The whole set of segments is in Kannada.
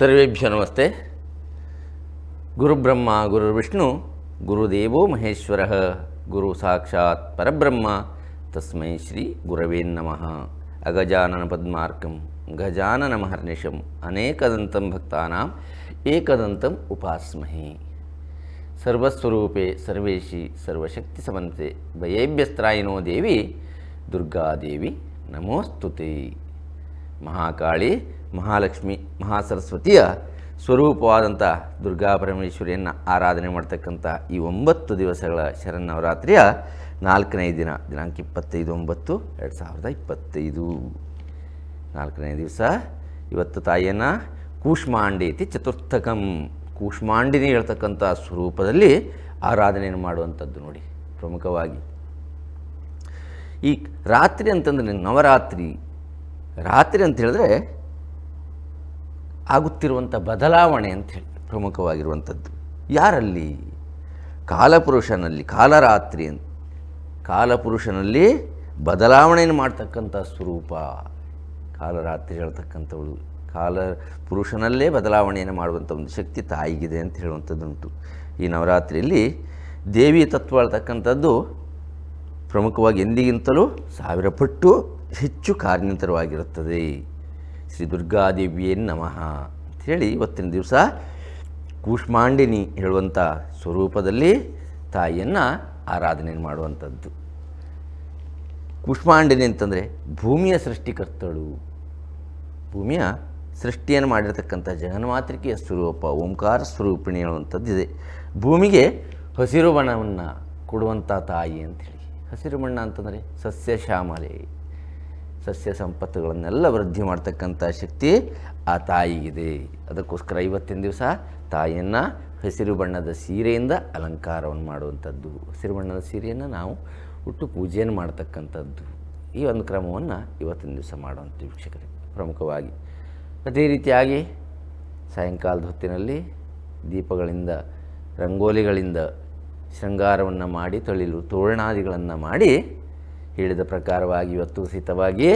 సర్వేభ్య నమస్తే. గురుబ్రహ్మ గురుర్విష్ణు గురుదేవో మహేశ్వర గురు సాక్షాత్ పరబ్రహ్మ తస్మై శ్రీ గురవే నమ. అగజానన పద్మార్కం గజానన మహర్నిషం అనేకదంతం భక్తానాం ఏకదంతం ఉపాస్మహే. సర్వస్వరూపే సర్వేషి సర్వశక్తి సమంతే భయేభ్యస్త్రాయినో దేవి ದುರ್ಗಾದೇವಿ ನಮೋಸ್ತುತಿ. ಮಹಾಕಾಳಿ ಮಹಾಲಕ್ಷ್ಮಿ ಮಹಾಸರಸ್ವತಿಯ ಸ್ವರೂಪವಾದಂಥ ದುರ್ಗಾ ಪರಮೇಶ್ವರಿಯನ್ನು ಆರಾಧನೆ ಮಾಡ್ತಕ್ಕಂಥ ಈ ಒಂಬತ್ತು ದಿವಸಗಳ ಶರನ್ನವರಾತ್ರಿಯ ನಾಲ್ಕನೇ ದಿನ, ದಿನಾಂಕ ಇಪ್ಪತ್ತೈದು ಒಂಬತ್ತು, ಎರಡು ಸಾವಿರದ ಇಪ್ಪತ್ತೈದು. ನಾಲ್ಕನೇ ದಿವಸ ಇವತ್ತು ತಾಯಿಯನ್ನು ಕೂಷ್ಮಾಂಡೇತಿ ಚತುರ್ಥಕಂ. ಕೂಷ್ಮಾಂಡಿನಿ ಹೇಳ್ತಕ್ಕಂಥ ಸ್ವರೂಪದಲ್ಲಿ ಆರಾಧನೆಯನ್ನು ಮಾಡುವಂಥದ್ದು ನೋಡಿ, ಪ್ರಮುಖವಾಗಿ. ಈ ರಾತ್ರಿ ಅಂತಂದರೆ ನವರಾತ್ರಿ, ರಾತ್ರಿ ಅಂತ ಹೇಳಿದ್ರೆ ಆಗುತ್ತಿರುವಂಥ ಬದಲಾವಣೆ ಅಂತ ಹೇಳಿ, ಪ್ರಮುಖವಾಗಿರುವಂಥದ್ದು. ಯಾರಲ್ಲಿ? ಕಾಲಪುರುಷನಲ್ಲಿ, ಕಾಲರಾತ್ರಿ ಅಂತ. ಕಾಲಪುರುಷನಲ್ಲಿ ಬದಲಾವಣೆಯನ್ನು ಮಾಡ್ತಕ್ಕಂಥ ಸ್ವರೂಪ. ಕಾಲರಾತ್ರಿ ಹೇಳ್ತಕ್ಕಂಥವಳು. ಕಾಲ ಪುರುಷನಲ್ಲೇ ಬದಲಾವಣೆಯನ್ನು ಮಾಡುವಂಥ ಒಂದು ಶಕ್ತಿ ತಾಯಿಗಿದೆ ಅಂತ ಹೇಳುವಂಥದ್ದುಂಟು. ಈ ನವರಾತ್ರಿಯಲ್ಲಿ ದೇವಿ ತತ್ವ ಹೇಳ್ತಕ್ಕಂಥದ್ದು ಪ್ರಮುಖವಾಗಿ ಎಂದಿಗಿಂತಲೂ ಸಾವಿರ ಪಟ್ಟು ಹೆಚ್ಚು ಕಾರ್ಯನಿರತವಾಗಿರುತ್ತದೆ. ಶ್ರೀ ದುರ್ಗಾದೇವಿಯೇ ನಮಃ ಅಂಥೇಳಿ ಇವತ್ತಿನ ದಿವಸ ಕೂಷ್ಮಾಂಡಿನಿ ಹೇಳುವಂಥ ಸ್ವರೂಪದಲ್ಲಿ ತಾಯಿಯನ್ನು ಆರಾಧನೆ ಮಾಡುವಂಥದ್ದು ಕೂಷ್ಮಾಂಡಿನಿ ಅಂತಂದರೆ ಭೂಮಿಯ ಸೃಷ್ಟಿಕರ್ತಳು. ಭೂಮಿಯ ಸೃಷ್ಟಿಯನ್ನು ಮಾಡಿರತಕ್ಕಂಥ ಜಗನ್ಮಾತೃಕೆಯ ಸ್ವರೂಪ, ಓಂಕಾರ ಸ್ವರೂಪಿಣಿ ಹೇಳುವಂಥದ್ದಿದೆ ಭೂಮಿಗೆ ಹಸಿರು ಬಣವನ್ನು ಕೊಡುವಂಥ ತಾಯಿ ಅಂಥೇಳಿ ಹಸಿರು ಬಣ್ಣ ಅಂತಂದರೆ ಸಸ್ಯ ಶ್ಯಾಮಲೆ. ಸಸ್ಯ ಸಂಪತ್ತುಗಳನ್ನೆಲ್ಲ ವೃದ್ಧಿ ಮಾಡ್ತಕ್ಕಂಥ ಶಕ್ತಿ ಆ ತಾಯಿಗಿದೆ. ಅದಕ್ಕೋಸ್ಕರ ಇವತ್ತಿನ ದಿವಸ ತಾಯಿಯನ್ನು ಹಸಿರು ಬಣ್ಣದ ಸೀರೆಯಿಂದ ಅಲಂಕಾರವನ್ನು ಮಾಡುವಂಥದ್ದು. ಹಸಿರು ಬಣ್ಣದ ಸೀರೆಯನ್ನು ನಾವು ಹುಟ್ಟು ಪೂಜೆಯನ್ನು ಮಾಡ್ತಕ್ಕಂಥದ್ದು. ಈ ಒಂದು ಕ್ರಮವನ್ನು ಇವತ್ತಿನ ದಿವಸ ಮಾಡುವಂಥ ವೀಕ್ಷಕರೇ. ಪ್ರಮುಖವಾಗಿ ಅದೇ ರೀತಿಯಾಗಿ ಸಾಯಂಕಾಲದ ಹೊತ್ತಿನಲ್ಲಿ ದೀಪಗಳಿಂದ, ರಂಗೋಲಿಗಳಿಂದ ಶೃಂಗಾರವನ್ನು ಮಾಡಿ, ತೊಳಿಲು ತೋರಣಾದಿಗಳನ್ನು ಮಾಡಿ ಹೇಳಿದ ಪ್ರಕಾರವಾಗಿ ಇವತ್ತು ಸಹಿತವಾಗಿ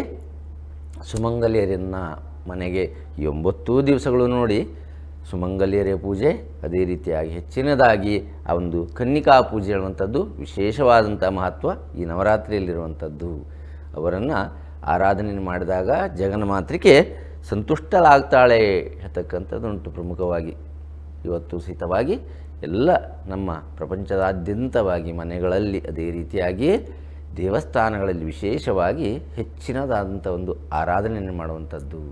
ಸುಮಂಗಲಿಯರನ್ನು ಮನೆಗೆ ಎಂಬತ್ತು ದಿವಸಗಳು ನೋಡಿ ಸುಮಂಗಲಿಯರ ಪೂಜೆ ಅದೇ ರೀತಿಯಾಗಿ ಹೆಚ್ಚಿನದಾಗಿ ಆ ಒಂದು ಕನ್ನಿಕಾ ಪೂಜೆ ಹೇಳುವಂಥದ್ದು ವಿಶೇಷವಾದಂಥ ಮಹತ್ವ ಈ ನವರಾತ್ರಿಯಲ್ಲಿರುವಂಥದ್ದು. ಅವರನ್ನು ಆರಾಧನೆ ಮಾಡಿದಾಗ ಜಗನ್ಮಾತ್ರಿಕೆ ಸಂತುಷ್ಟಲಾಗ್ತಾಳೆ ಹೇಳ್ತಕ್ಕಂಥದ್ದುಂಟು ಪ್ರಮುಖವಾಗಿ. ಇವತ್ತು ಸಹಿತವಾಗಿ ಎಲ್ಲ ನಮ್ಮ ಪ್ರಪಂಚದಾದ್ಯಂತವಾಗಿ ಮನೆಗಳಲ್ಲಿ ಅದೇ ರೀತಿಯಾಗಿ ದೇವಸ್ಥಾನಗಳಲ್ಲಿ ವಿಶೇಷವಾಗಿ ಹೆಚ್ಚಿನದಾದಂಥ ಒಂದು ಆರಾಧನೆಯನ್ನು ಮಾಡುವಂಥದ್ದು.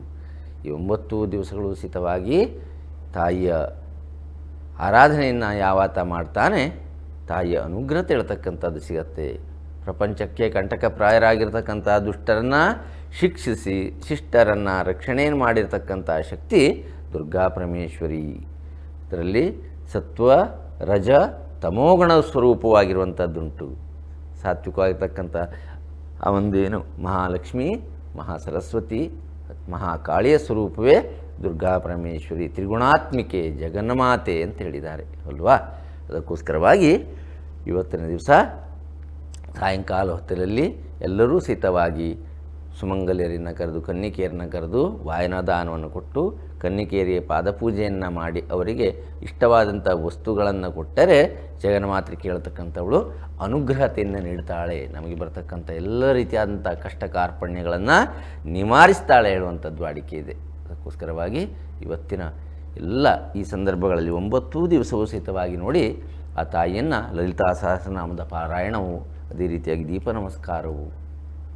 ಈ ಒಂಬತ್ತು ದಿವಸಗಳು ಸಹಿತವಾಗಿ ತಾಯಿಯ ಆರಾಧನೆಯನ್ನು ಯಾವಾತ ಮಾಡ್ತಾನೆ, ತಾಯಿಯ ಅನುಗ್ರಹ ತಿಳತಕ್ಕಂಥದ್ದು ಸಿಗತ್ತೆ. ಪ್ರಪಂಚಕ್ಕೆ ಕಂಟಕಪ್ರಾಯರಾಗಿರ್ತಕ್ಕಂಥ ದುಷ್ಟರನ್ನು ಶಿಕ್ಷಿಸಿ, ಶಿಷ್ಟರನ್ನು ರಕ್ಷಣೆಯನ್ನು ಮಾಡಿರ್ತಕ್ಕಂಥ ಶಕ್ತಿ ದುರ್ಗಾ ಪರಮೇಶ್ವರಿ ಇದರಲ್ಲಿ ಸತ್ವ, ರಜ ತಮೋಗಣ ಸ್ವರೂಪವಾಗಿರುವಂಥದ್ದುಂಟು. ಸಾತ್ವಿಕವಾಗಿರ್ತಕ್ಕಂಥ ಆ ಒಂದೇನು ಮಹಾಲಕ್ಷ್ಮಿ, ಮಹಾಸರಸ್ವತಿ, ಮಹಾಕಾಳಿಯ ಸ್ವರೂಪವೇ ದುರ್ಗಾ ಪರಮೇಶ್ವರಿ ತ್ರಿಗುಣಾತ್ಮಿಕೆ ಜಗನ್ಮಾತೆ ಅಂತ ಹೇಳಿದ್ದಾರೆ, ಅಲ್ವಾ? ಅದಕ್ಕೋಸ್ಕರವಾಗಿ ಇವತ್ತಿನ ದಿವಸ ಸಾಯಂಕಾಲ ಹೊತ್ತಲಲ್ಲಿ ಎಲ್ಲರೂ ಸಹಿತವಾಗಿ ಸುಮಂಗಲಿಯರನ್ನು ಕರೆದು, ಕನ್ನಿಕೆಯರನ್ನು ಕರೆದು ವಾಯನದಾನವನ್ನು ಕೊಟ್ಟು, ಕನ್ನಿಕೆಯರಿಗೆ ಪಾದಪೂಜೆಯನ್ನು ಮಾಡಿ ಅವರಿಗೆ ಇಷ್ಟವಾದಂಥ ವಸ್ತುಗಳನ್ನು ಕೊಟ್ಟರೆ ಜಗನ್ಮಾತ್ರೆ ಕೇಳ್ತಕ್ಕಂಥವಳು. ಅನುಗ್ರಹತೆಯನ್ನು ನೀಡ್ತಾಳೆ. ನಮಗೆ ಬರತಕ್ಕಂಥ ಎಲ್ಲ ರೀತಿಯಾದಂಥ ಕಷ್ಟ ಕಾರ್ಪಣ್ಯಗಳನ್ನು ನಿವಾರಿಸ್ತಾಳೆ ಹೇಳುವಂಥದ್ದು ವಾಡಿಕೆ ಇದೆ. ಅದಕ್ಕೋಸ್ಕರವಾಗಿ ಇವತ್ತಿನ ಎಲ್ಲ ಈ ಸಂದರ್ಭಗಳಲ್ಲಿ ಒಂಬತ್ತು ದಿವಸವೂ ಸಹಿತವಾಗಿ ನೋಡಿ ಆ ತಾಯಿಯನ್ನು ಲಲಿತಾ ಸಹಸ್ರನಾಮದ ಪಾರಾಯಣವು, ಅದೇ ರೀತಿಯಾಗಿ ದೀಪ ನಮಸ್ಕಾರವು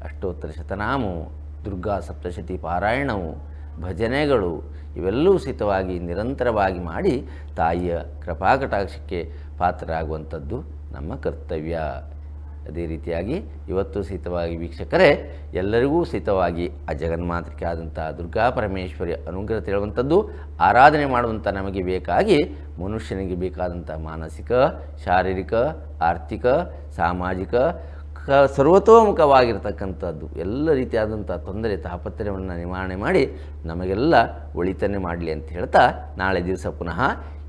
ಅಷ್ಟೋತ್ತರ ಶತನಾಮವು, ದುರ್ಗಾ ಸಪ್ತಶತಿ ಪಾರಾಯಣವು, ಭಜನೆಗಳು ಇವೆಲ್ಲವೂ ಸಹಿತವಾಗಿ ನಿರಂತರವಾಗಿ ಮಾಡಿ ತಾಯಿಯ ಕೃಪಾಕಟಾಕ್ಷಕ್ಕೆ ಪಾತ್ರರಾಗುವಂಥದ್ದು ನಮ್ಮ ಕರ್ತವ್ಯ. ಅದೇ ರೀತಿಯಾಗಿ ಇವತ್ತು ಸಹಿತವಾಗಿ ವೀಕ್ಷಕರೇ, ಎಲ್ಲರಿಗೂ ಸಹಿತವಾಗಿ ಆ ಜಗನ್ಮಾತೃಕೆ ಆದಂಥ ದುರ್ಗಾ ಪರಮೇಶ್ವರಿ ಅನುಗ್ರಹ ತಿಳುವಂಥದ್ದು ಆರಾಧನೆ ಮಾಡುವಂಥ ನಮಗೆ ಬೇಕಾಗಿ, ಮನುಷ್ಯನಿಗೆ ಬೇಕಾದಂಥ ಮಾನಸಿಕ, ಶಾರೀರಿಕ, ಆರ್ಥಿಕ, ಸಾಮಾಜಿಕ ಸರ್ವತೋಮುಖವಾಗಿರ್ತಕ್ಕಂಥದ್ದು, ಎಲ್ಲ ರೀತಿಯಾದಂಥ ತೊಂದರೆ, ತಾಪತ್ರಯವನ್ನು ನಿವಾರಣೆ ಮಾಡಿ ನಮಗೆಲ್ಲ ಒಳಿತನೆ ಮಾಡಲಿ ಅಂತ ಹೇಳ್ತಾ ನಾಳೆ ದಿವಸ ಪುನಃ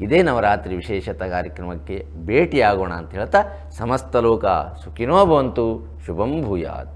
ಇದೇ ನವರಾತ್ರಿ ವಿಶೇಷತಾ ಕಾರ್ಯಕ್ರಮಕ್ಕೆ ಭೇಟಿಯಾಗೋಣ ಅಂತ ಹೇಳ್ತಾ ಸಮಸ್ತ ಲೋಕ ಸುಖಿನೋ ಬಂತು ಶುಭಂ ಭೂಯಾತ್.